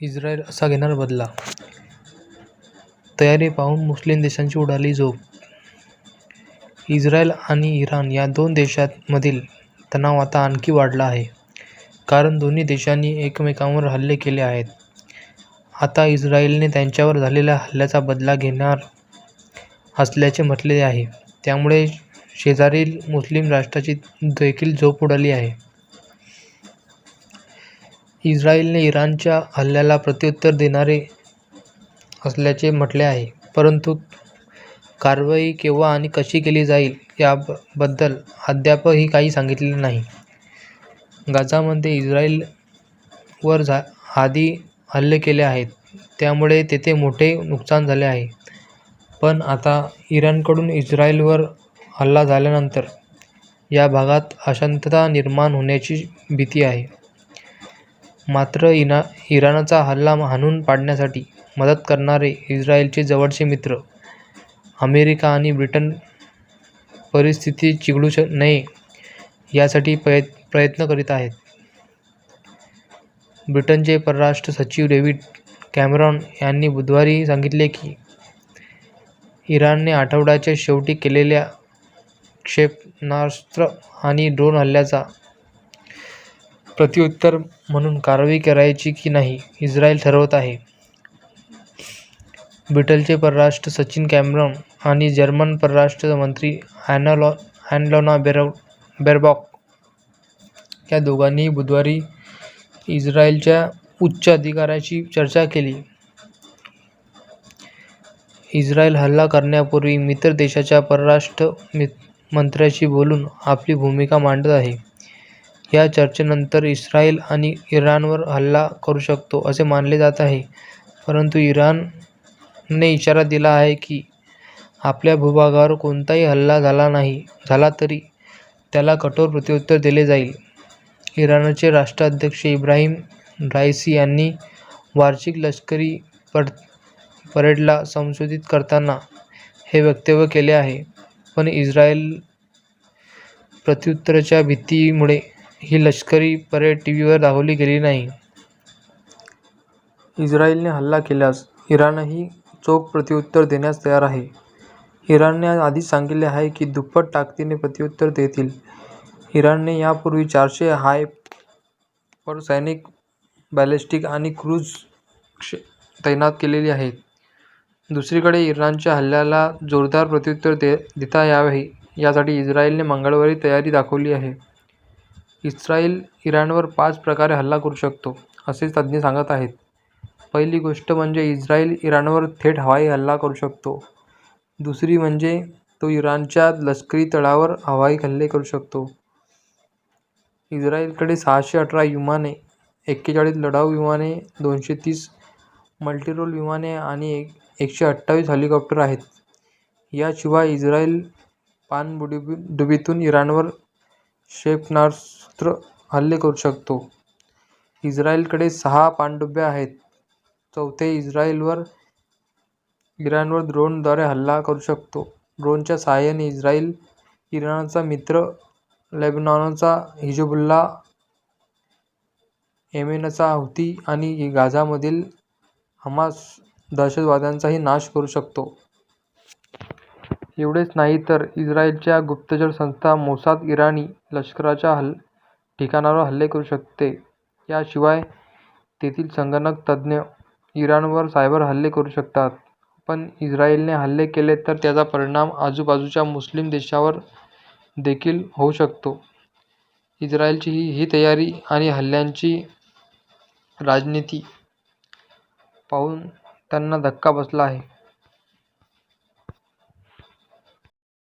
Israel असा घेणार बदला, तयारी पाहून मुस्लिम देशांची उडाली झोप इस्रायल आणि इराण या दोन देशांमधील तणाव आता आणखी वाढला आहे. कारण दोन्ही देशांनी एकमेकांवर हल्ले केले आहेत. आता इस्रायलने त्यांच्यावर झालेल्या हल्ल्याचा बदला घेणार असल्याचे म्हटले आहे. त्यामुळे शेजारील मुस्लिम राष्ट्राची देखील झोप उडाली आहे. इस्रायलने इराणच्या हल्ल्याला प्रत्युत्तर देणार असल्याचे म्हटले आहे. परंतु कारवाई केव्हा आणि कशी केली जाईल याबद्दल अद्यापही काही सांगितले नाही. गाझामध्ये इस्रायलवर आधी हल्ले केले आहेत त्यामुळे तेथे मोठे नुकसान झाले आहे. पण आता इराणकडून इस्रायलवर हल्ला झाल्यानंतर या भागात अशांतता निर्माण होण्याची भीती आहे. मात्र इना इराणचा हल्ला हाणून पाडण्यासाठी मदत करणारे इस्रायलचे जवळचे मित्र अमेरिका आणि ब्रिटन परिस्थिती चिघळू नये यासाठी प्रय प्रयत्न करीत आहेत. ब्रिटनचे परराष्ट्र सचिव डेव्हिड कॅमेरॉन यांनी बुधवारी सांगितले की इराणने आठवड्याच्या शेवटी केलेल्या क्षेपणास्त्र आणि ड्रोन हल्ल्याचा प्रत्युत्तर म्हणून कारवाई करायची की नाही इस्रायल ठरवत आहे. ब्रिटनचे परराष्ट्र सचिन कॅमरॉन आणि जर्मन परराष्ट्र मंत्री अॅनालोना बेरबॉक या दोघांनीही बुधवारी इस्रायलच्या उच्च अधिकाऱ्याशी चर्चा केली. इस्रायल हल्ला करण्यापूर्वी मित्र देशाच्या परराष्ट्र मंत्र्याशी बोलून आपली भूमिका मांडत आहे. या चर्चेनंतर इस्रायल आणि इराणवर हल्ला करू शकतो असे मानले जात आहे. परंतु इराणने इशारा दिला आहे की आपल्या भूभागावर कोणताही हल्ला झाला नाही झाला तरी त्याला कठोर प्रत्युत्तर दिले जाईल. इराणचे राष्ट्राध्यक्ष इब्राहिम राईसी यांनी वार्षिक लष्करी परेडला संशोधित करताना हे वक्तव्य केले आहे. पण इस्रायल प्रत्युत्तराच्या भीतीमुळे ही लष्करी परेड टी व्हीवर दाखवली गेली नाही. इस्रायलने हल्ला केल्यास इराणही चोख प्रत्युत्तर देण्यास तयार आहे. इराणने आधीच सांगितले आहे की दुप्पट ताकदीने प्रत्युत्तर देतील इराणने यापूर्वी चारशे हाय पर सैनिक बॅलिस्टिक आणि क्रूझ तैनात केलेली आहेत. दुसरीकडे इराणच्या हल्ल्याला जोरदार प्रत्युत्तर दे देता यावे यासाठी इस्रायलने मंगळवारी तयारी दाखवली आहे. इस्रायल इराणवर पाच प्रकारे हल्ला करू शकतो, असे तज्ज्ञ सांगत आहेत. पहिली गोष्ट म्हणजे इस्रायल इराणवर थेट हवाई हल्ला करू शकतो. दुसरी म्हणजे तो इराणच्या लष्करी तळावर हवाई हल्ले करू शकतो. इस्रायलकडे सहाशे अठरा विमाने, एक्केचाळीस लढाऊ विमाने, दोनशे तीस मल्टीरोल विमाने आणि एक एकशे अठ्ठावीस हेलिकॉप्टर आहेत. याशिवाय इस्रायल डुबीतून इराणवर क्षेपणास्त्र हल्ले करू शकतो. इस्रायलकडे सहा पाणडुब्या आहेत. चौथे इस्रायलवर इराणवर ड्रोनद्वारे हल्ला करू शकतो. ड्रोनच्या साहाय्याने इस्रायल इराणचा मित्र लेबनॉनचा हिजबुल्ला येमेनचा हौती आणि गाझामधील हमास दहशतवाद्यांचाही नाश करू शकतो. एवढेच नाही तर इस्रायलच्या गुप्तचर संस्था मोसाद इराणी लष्कराच्या ठिकाणांवर हल्ले करू शकते. याशिवाय तेथील संगणक तज्ज्ञ इराणवर सायबर हल्ले करू शकतात. पण इस्रायलने हल्ले केले तर त्याचा परिणाम आजूबाजूच्या मुस्लिम देशावर देखील होऊ शकतो. इस्रायलची ही ही तयारी आणि हल्ल्यांची राजनीती पाहून त्यांना धक्का बसला आहे.